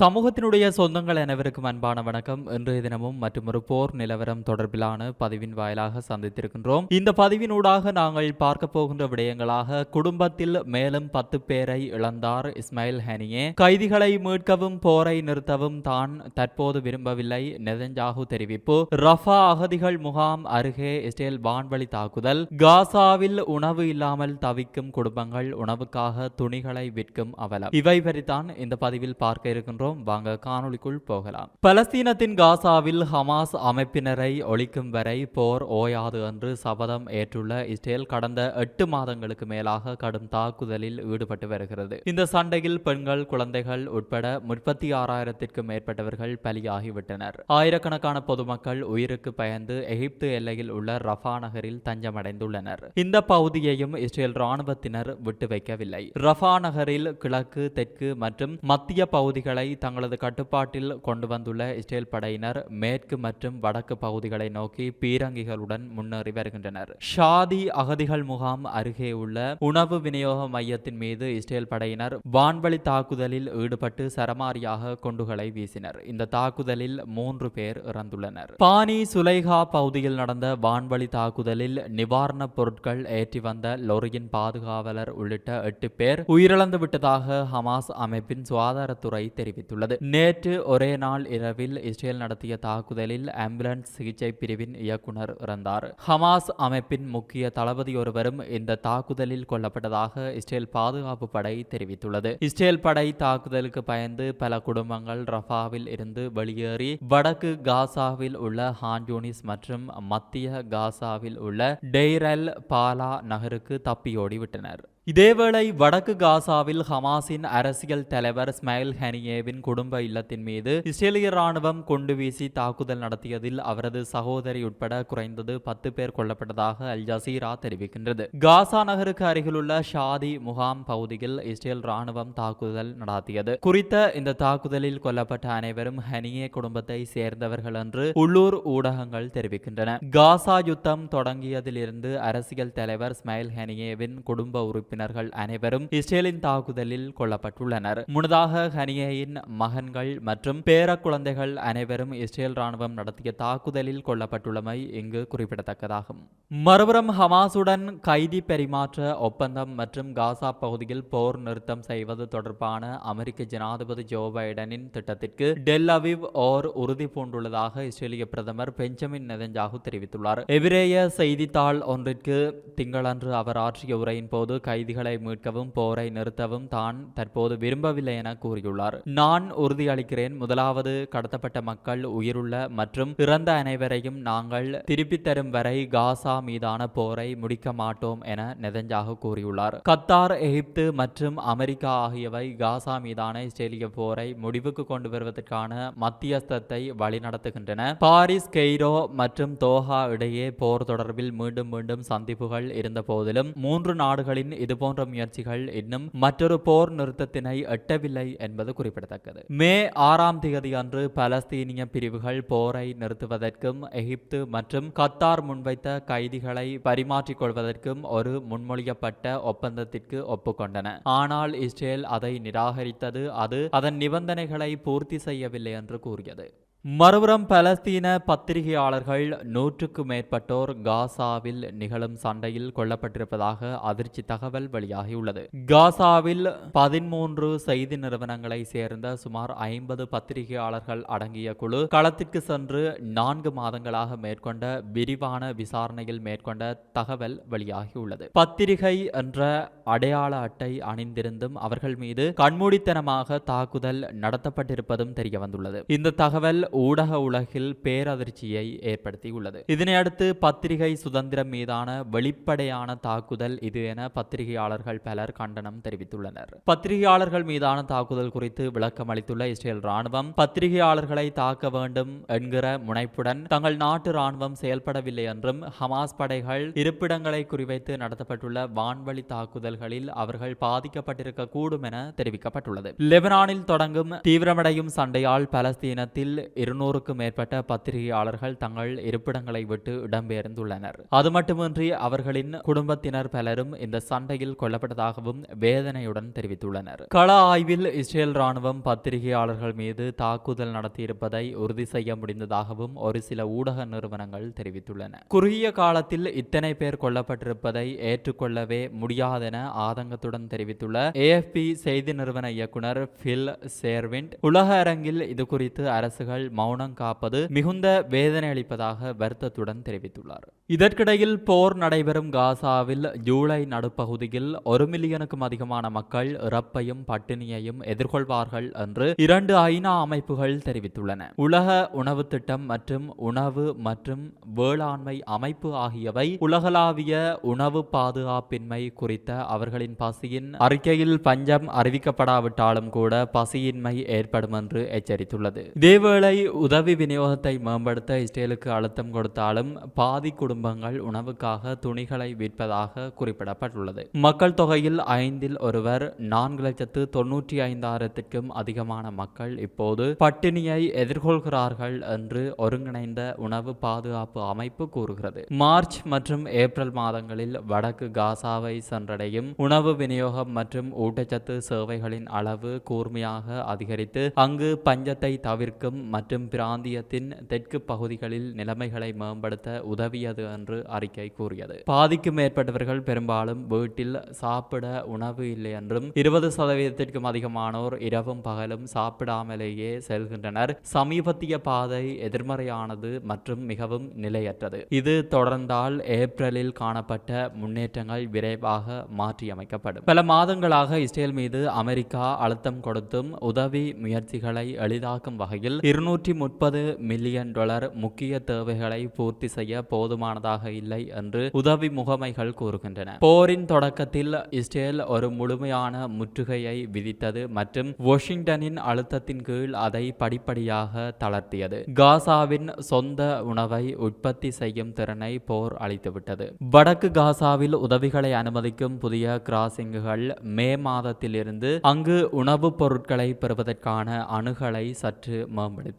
சமூகத்தினுடைய சொந்தங்கள் அனைவருக்கும் அன்பான வணக்கம். இன்றைய தினமும் மற்றும் ஒரு போர் நிலவரம் தொடர்பிலான பதிவின் வாயிலாக சந்தித்திருக்கின்றோம். இந்த பதிவினூடாக நாங்கள் பார்க்க போகின்ற விடயங்களாக குடும்பத்தில் மேலும் பத்து பேரை இழந்தார் இஸ்மாயில் ஹனியே. கைதிகளை மீட்கவும் போரை நிறுத்தவும் தான் தற்போது விரும்பவில்லை. நெதஞ்சாகு தெரிவிப்பு. ரஃபா அகதிகள் முகாம் அருகே இஸ்ரேல் வான்வழி தாக்குதல். காசாவில் உணவு இல்லாமல் தவிக்கும் குடும்பங்கள் உணவுக்காக துணிகளை விற்கும் அவலம். இவை பற்றித்தான் இந்த பதிவில் பார்க்க இருக்கின்றோம். வாங்க காணொலிக்குள் போகலாம். பலஸ்தீனத்தின் காசாவில் ஹமாஸ் அமைப்பினரை ஒழிக்கும் வரை போர் ஓயாது என்று சபதம் ஏற்றுள்ள இஸ்ரேல் கடந்த எட்டு மாதங்களுக்கு மேலாக கடும் தாக்குதலில் ஈடுபட்டு வருகிறது. இந்த சண்டையில் பெண்கள் குழந்தைகள் உட்பட முப்பத்தி ஆறாயிரத்திற்கும் மேற்பட்டவர்கள் பலியாகிவிட்டனர். ஆயிரக்கணக்கான பொதுமக்கள் உயிருக்கு பயந்து எகிப்து எல்லையில் உள்ள ரஃபா நகரில் தஞ்சமடைந்துள்ளனர். இந்த பகுதியையும் இஸ்ரேல் ராணுவத்தினர் விட்டு வைக்கவில்லை ரஃபா நகரில் கிழக்கு தெற்கு மற்றும் மத்திய பகுதிகளை தங்களது கட்டுப்பாட்டில் கொண்டு வந்துள்ள இஸ்ரேல் படையினர் மேற்கு மற்றும் வடக்கு பகுதிகளை நோக்கி பீரங்கிகளுடன் முன்னேறி வருகின்றனர். ஷாதி அகதிகள் முகாம் அருகே உள்ள உணவு விநியோக மையத்தின் மீது இஸ்ரேல் படையினர் வான்வழி தாக்குதலில் ஈடுபட்டு சரமாரியாக குண்டுகளை வீசினர். இந்த தாக்குதலில் மூன்று பேர் இறந்துள்ளனர். பானி சுலைகா பகுதியில் நடந்த வான்வழி தாக்குதலில் நிவாரணப் பொருட்கள் ஏற்றி வந்த லொரியின் பாதுகாவலர் உள்ளிட்ட எட்டு பேர் உயிரிழந்து விட்டதாக ஹமாஸ் அமைப்பின் சுகாதாரத்துறை தெரிவித்துள்ளது நேற்று ஒரே நாள் இரவில் இஸ்ரேல் நடத்திய தாக்குதலில் ஆம்புலன்ஸ் சிகிச்சை பிரிவின் இயக்குனர் இறந்தார். ஹமாஸ் அமைப்பின் முக்கிய தளபதி ஒருவரும் இந்த தாக்குதலில் கொல்லப்பட்டதாக இஸ்ரேல் பாதுகாப்பு படை தெரிவித்துள்ளது. இஸ்ரேல் படை தாக்குதலுக்கு பயந்து பல குடும்பங்கள் ரஃபாவில் இருந்து வெளியேறி வடக்கு காசாவில் உள்ள ஹான்யூனிஸ் மற்றும் மத்திய காசாவில் உள்ள டெய்ரல் பாலா நகருக்கு தப்பியோடி விட்டனர் இதேவேளை வடக்கு காசாவில் ஹமாஸின் அரசியல் தலைவர் ஸ்மைல் ஹனியேவின் குடும்ப இல்லத்தின் மீது இஸ்ரேலிய ராணுவம் கொண்டு வீசி தாக்குதல் நடத்தியதில் அவரது சகோதரி உட்பட குறைந்தது பத்து பேர் கொல்லப்பட்டதாக அல் ஜசீரா தெரிவிக்கின்றது. காசா நகருக்கு அருகிலுள்ள ஷாதி முகாம் பகுதியில் இஸ்ரேல் ராணுவம் தாக்குதல் நடத்தியது. குறித்த இந்த தாக்குதலில் கொல்லப்பட்ட அனைவரும் ஹனியே குடும்பத்தை சேர்ந்தவர்கள் என்று உள்ளூர் ஊடகங்கள் தெரிவிக்கின்றன. காசா யுத்தம் தொடங்கியதிலிருந்து அரசியல் தலைவர் ஸ்மைல் ஹனியேவின் குடும்ப உறுப்பினர் உறுப்பினர்கள் அனைவரும் இஸ்ரேலின் தாக்குதலில் கொல்லப்பட்டுள்ளனர். முன்னதாக ஹனியேயின் மகன்கள் மற்றும் பேர குழந்தைகள் அனைவரும் இஸ்ரேல் ராணுவம் நடத்திய தாக்குதலில் கொல்லப்பட்டுள்ளமை இங்கு குறிப்பிடத்தக்கதாகும். மறுபுறம் ஹமாசுடன் கைதி பரிமாற்ற ஒப்பந்தம் மற்றும் காசா பகுதியில் போர் நிறுத்தம் செய்வது தொடர்பான அமெரிக்க ஜனாதிபதி ஜோ பைடனின் திட்டத்திற்கு டெல் அவிவ் ஓர் உறுதி பூண்டுள்ளதாக இஸ்ரேலிய பிரதமர் பெஞ்சமின் நெதஞ்சாகு தெரிவித்துள்ளார். எவிரேய செய்தித்தாள் ஒன்றிற்கு திங்களன்று அவர் ஆற்றிய உரையின் போது கை கைதிகளை மீட்கவும் போரை நிறுத்தவும் தான் தற்போது விரும்பவில்லை என கூறியுள்ளார். நான் உறுதியளிக்கிறேன். முதலாவது கடத்தப்பட்ட மக்கள் உயிருள்ள மற்றும் இறந்த அனைவரையும் நாங்கள் திருப்பித் தரும் வரை காசா மீதான போரை முடிக்க மாட்டோம் என நெதஞ்சாக கூறியுள்ளார். கத்தார் எகிப்து மற்றும் அமெரிக்கா ஆகியவை காசா மீதான இஸ்ரேலிய போரை முடிவுக்கு கொண்டு வருவதற்கான மத்தியஸ்தத்தை வழிநடத்துகின்றன. பாரிஸ் கெய்ரோ மற்றும் தோஹா இடையே போர் தொடர்பில் மீண்டும் மீண்டும் சந்திப்புகள் இருந்த போதிலும் மூன்று நாடுகளின் இதுபோன்ற முயற்சிகள் இன்னும் மற்றொரு போர் நிறுத்தத்தினை எட்டவில்லை என்பது குறிப்பிடத்தக்கது. மே ஆறாம் தேதி அன்று பலஸ்தீனிய பிரிவுகள் போரை நிறுத்துவதற்கும் எகிப்து மற்றும் கத்தார் முன்வைத்த கைதிகளை பரிமாற்றிக் கொள்வதற்கும் ஒரு முன்மொழியப்பட்ட ஒப்பந்தத்திற்கு ஒப்புக்கொண்டன. ஆனால் இஸ்ரேல் அதை நிராகரித்தது அது அதன் நிபந்தனைகளை பூர்த்தி செய்யவில்லை என்று கூறியது. மறுபுறம் பலஸ்தீன பத்திரிகையாளர்கள் நூற்றுக்கு மேற்பட்டோர் காசாவில் நிகழும் சண்டையில் கொல்லப்பட்டிருப்பதாக அதிர்ச்சி தகவல் வெளியாகியுள்ளது. காசாவில் பதிமூன்று செய்தி நிறுவனங்களை சேர்ந்த சுமார் ஐம்பது பத்திரிகையாளர்கள் அடங்கிய குழு களத்திற்கு சென்று நான்கு மாதங்களாக மேற்கொண்ட விரிவான விசாரணையில் மேற்கொண்ட தகவல் வெளியாகியுள்ளது. பத்திரிகை என்ற அடையாள அட்டை அணிந்திருந்தும் அவர்கள் மீது கண்மூடித்தனமாக தாக்குதல் நடத்தப்பட்டிருப்பதும் தெரியவந்துள்ளது. இந்த தகவல் ஊடக உலகில் பேரதிர்ச்சியை ஏற்படுத்தியுள்ளது. இதனையடுத்து பத்திரிகை சுதந்திரம் மீதான வெளிப்படையான தாக்குதல் இது என பத்திரிகையாளர்கள் பலர் கண்டனம் தெரிவித்துள்ளனர். பத்திரிகையாளர்கள் மீதான தாக்குதல் குறித்து விளக்கம் அளித்துள்ள இஸ்ரேல் ராணுவம் பத்திரிகையாளர்களை தாக்க வேண்டும் என்கிற முனைப்புடன் தங்கள் நாட்டு ராணுவம் செயல்படவில்லை என்றும் ஹமாஸ் படைகள் இருப்பிடங்களை குறிவைத்து நடத்தப்பட்டுள்ள வான்வழி தாக்குதல்களில் அவர்கள் பாதிக்கப்பட்டிருக்க கூடும் என தெரிவிக்கப்பட்டுள்ளது. லெபனானில் தொடங்கும் தீவிரமடையும் சண்டையால் பலஸ்தீனத்தில் இருநூறுக்கும் மேற்பட்ட பத்திரிகையாளர்கள் தங்கள் இருப்பிடங்களை விட்டு இடம்பெயர்ந்துள்ளனர். அது மட்டுமின்றி அவர்களின் குடும்பத்தினர் பலரும் இந்த சண்டையில் கொல்லப்பட்டதாகவும் வேதனையுடன் தெரிவித்துள்ளனர். கள ஆய்வில் இஸ்ரேல் ராணுவம் பத்திரிகையாளர்கள் மீது தாக்குதல் நடத்தியிருப்பதை உறுதி செய்ய முடிந்ததாகவும் ஒரு சில ஊடக நிறுவனங்கள் தெரிவித்துள்ளன. குறுகிய காலத்தில் இத்தனை பேர் கொல்லப்பட்டிருப்பதை ஏற்றுக்கொள்ளவே முடியாதென ஆதங்கத்துடன் தெரிவித்துள்ள ஏஎஃப்பி செய்தி நிறுவன இயக்குனர் பில் சேர்வின் உலக அரங்கில் இது குறித்து அரசுகள் மௌனம் காப்பது மிகுந்த வேதனை அளிப்பதாக வருத்தத்துடன் தெரிவித்துள்ளார். இதற்கிடையில் போர் நடைபெறும் காசாவில் ஜூலை நடுப்பகுதியில் ஒரு மில்லியனுக்கும் அதிகமான மக்கள் இறப்பையும் பட்டினியையும் எதிர்கொள்வார்கள் என்று இரண்டு ஐநா அமைப்புகள் தெரிவித்துள்ளன. உலக உணவு திட்டம் மற்றும் உணவு மற்றும் வேளாண்மை அமைப்பு ஆகியவை உலகளாவிய உணவு பாதுகாப்பின்மை குறித்த அவர்களின் பசியின் அறிக்கையில் பஞ்சம் அறிவிக்கப்படாவிட்டாலும் கூட பசியின்மை ஏற்படும் என்று எச்சரித்துள்ளது. இதேவேளை உதவி விநியோகத்தை மேம்படுத்த இஸ்ரேலுக்கு அழுத்தம் கொடுத்தாலும் பாதி குடும்பங்கள் உணவுக்காக துணிகளை விற்பதாக குறிப்பிடப்பட்டுள்ளது. மக்கள் தொகையில் ஐந்தில் ஒருவர் நான்கு லட்சத்து தொன்னூற்றி ஐந்தாயிரத்திற்கும் அதிகமான மக்கள் இப்போது பட்டினியை எதிர்கொள்கிறார்கள் என்று ஒருங்கிணைந்த உணவு பாதுகாப்பு அமைப்பு கூறுகிறது. மார்ச் மற்றும் ஏப்ரல் மாதங்களில் வடக்கு காசாவை சென்றடையும் உணவு விநியோகம் மற்றும் ஊட்டச்சத்து சேவைகளின் அளவு கூர்மையாக அதிகரித்து அங்கு பஞ்சத்தை தவிர்க்கும் மற்றும் மற்றும் பிராந்தியத்தின் தெற்கு பகுதிகளில் நிலைமைகளை மேம்படுத்த உதவியது என்று அறிக்கை கூறியது. பாதிக்கும் மேற்பட்டவர்கள் பெரும்பாலும் வீட்டில் சாப்பிட உணவு இல்லை என்றும் இருபது சதவீதத்திற்கும் அதிகமானோர் இரவும் பகலும் சாப்பிடாமலேயே செல்கின்றனர். சமீபத்திய பாதை எதிர்மறையானது மற்றும் மிகவும் நிலையற்றது. இது தொடர்ந்தால் ஏப்ரலில் காணப்பட்ட முன்னேற்றங்கள் விரைவாக மாற்றியமைக்கப்படும். பல மாதங்களாக இஸ்ரேல் மீது அமெரிக்கா அழுத்தம் கொடுத்தும் உதவி முயற்சிகளை எளிதாக்கும் வகையில் இருநூற்றி முப்பது மில்லியன் டாலர் முக்கிய தேவைகளை பூர்த்தி செய்ய போதுமானதாக இல்லை என்று உதவி முகமைகள் கூறுகின்றன. போரின் தொடக்கத்தில் இஸ்ரேல் ஒரு முழுமையான முற்றுகையை விதித்தது மற்றும் வாஷிங்டனின் அழுத்தத்தின் கீழ் அதை படிப்படியாக தளர்த்தியது. காசாவின் சொந்த உணவை உற்பத்தி செய்யும் திறனை போர் அளித்துவிட்டது வடக்கு காசாவில் உதவிகளை அனுமதிக்கும் புதிய கிராசிங்குகள் மே மாதத்திலிருந்து அங்கு உணவுப் பொருட்களை பெறுவதற்கான அணுகலை சற்று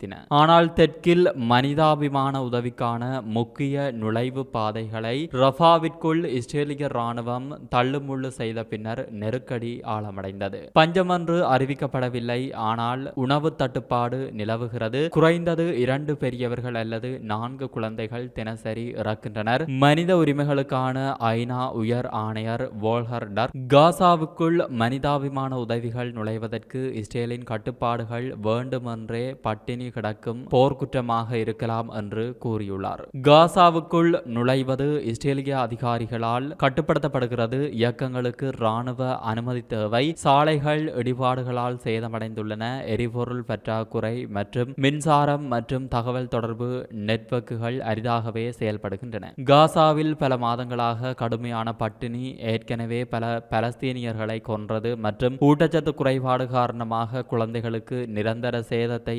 மேம்படுத்தின ஆனால் தெற்கில் மனிதாபிமான உதவிக்கான முக்கிய நுழைவு பாதைகளை ரஃபாவிற்குள் இஸ்ரேலிய ராணுவம் தள்ளுமுள்ளு செய்த பின்னர் நெருக்கடி ஆழமடைந்தது. பஞ்சமன்று அறிவிக்கப்படவில்லை. ஆனால் உணவு தட்டுப்பாடு நிலவுகிறது. குறைந்தது இரண்டு பெரியவர்கள் அல்லது நான்கு குழந்தைகள் தினசரி இறக்கின்றனர். மனித உரிமைகளுக்கான ஐநா உயர் ஆணையர் வோல்ஹர் டர் காசாவுக்குள் மனிதாபிமான உதவிகள் நுழைவதற்கு இஸ்ரேலின் கட்டுப்பாடுகள் வேண்டுமென்றே பட்டினி கிடக்கும் போர்க்குற்றமாக இருக்கலாம் என்று கூறியுள்ளார். காசாவுக்குள் நுழைவது இஸ்ரேலிய அதிகாரிகளால் கட்டுப்படுத்தப்படுகிறது. இயக்கங்களுக்கு இராணுவ அனுமதி தேவை. சாலைகள் இடிபாடுகளால் சேதமடைந்துள்ளன. எரிபொருள் பற்றாக்குறை மற்றும் மின்சாரம் மற்றும் தகவல் தொடர்பு நெட்வொர்க்குகள் அரிதாகவே செயல்படுகின்றன. காசாவில் பல மாதங்களாக கடுமையான பட்டினி ஏற்கனவே பல பலஸ்தீனியர்களை கொன்றது மற்றும் ஊட்டச்சத்து குறைபாடு காரணமாக குழந்தைகளுக்கு நிரந்தர சேதத்தை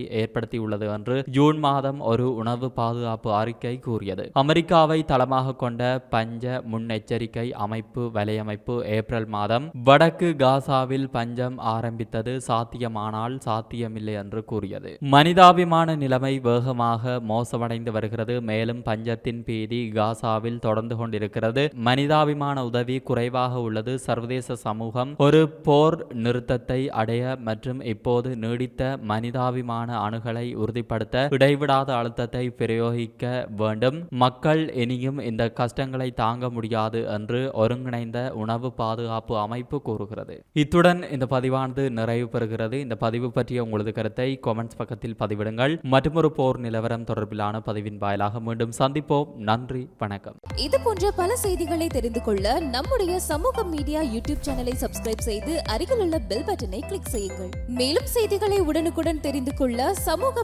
ஏற்படுத்தியுள்ளது என்று ஜூன் மாதம் ஒரு உணவு பாதுகாப்பு அறிக்கை கூறியது. அமெரிக்காவை தளமாக கொண்ட பஞ்ச முன்னெச்சரிக்கை அமைப்பு வலையமைப்பு ஏப்ரல் மாதம் வடக்கு காசாவில் பஞ்சம் ஆரம்பித்தது சாத்தியமானால் சாத்தியமில்லை என்று கூறியது. மனிதாபிமான நிலைமை வேகமாக மோசமடைந்து வருகிறது. மேலும் பஞ்சத்தின் பீதி காசாவில் தொடர்ந்து கொண்டிருக்கிறது. மனிதாபிமான உதவி குறைவாக உள்ளது. சர்வதேச சமூகம் ஒரு போர் நிறுத்தத்தை அடைய மற்றும் இப்போது நீடித்த மனிதாபிமான அணுகலை உறுதிப்படுத்த இடைவிடாத அழுத்தத்தை பிரயோகிக்க வேண்டும். மக்கள் இனியும் இந்த கஷ்டங்களை தாங்க முடியாது என்று ஒருங்கிணைந்த உணவு பாதுகாப்பு அமைப்பு கூறுகிறது. இத்துடன் இந்த பதிவானது நிறைவு பெறுகிறது. இந்த பதிவு பற்றிய உங்களது கருத்தை கொமெண்ட்ஸ் பக்கத்தில் பதிவிடுங்கள். மற்றொரு போர் நிலவரம் தொடர்பிலான பதிவின் வாயிலாக மீண்டும் சந்திப்போம். நன்றி வணக்கம். இது போன்ற பல செய்திகளை தெரிந்து கொள்ள நம்முடைய சமூக மீடியா யூடியூப் சேனலை சப்ஸ்கிரைப் செய்து அருகிலுள்ள பெல் பட்டனை கிளிக் செய்யுங்கள். மேலும் செய்திகளை உடனுக்குடன் தெரிந்து கொள்ள சமூக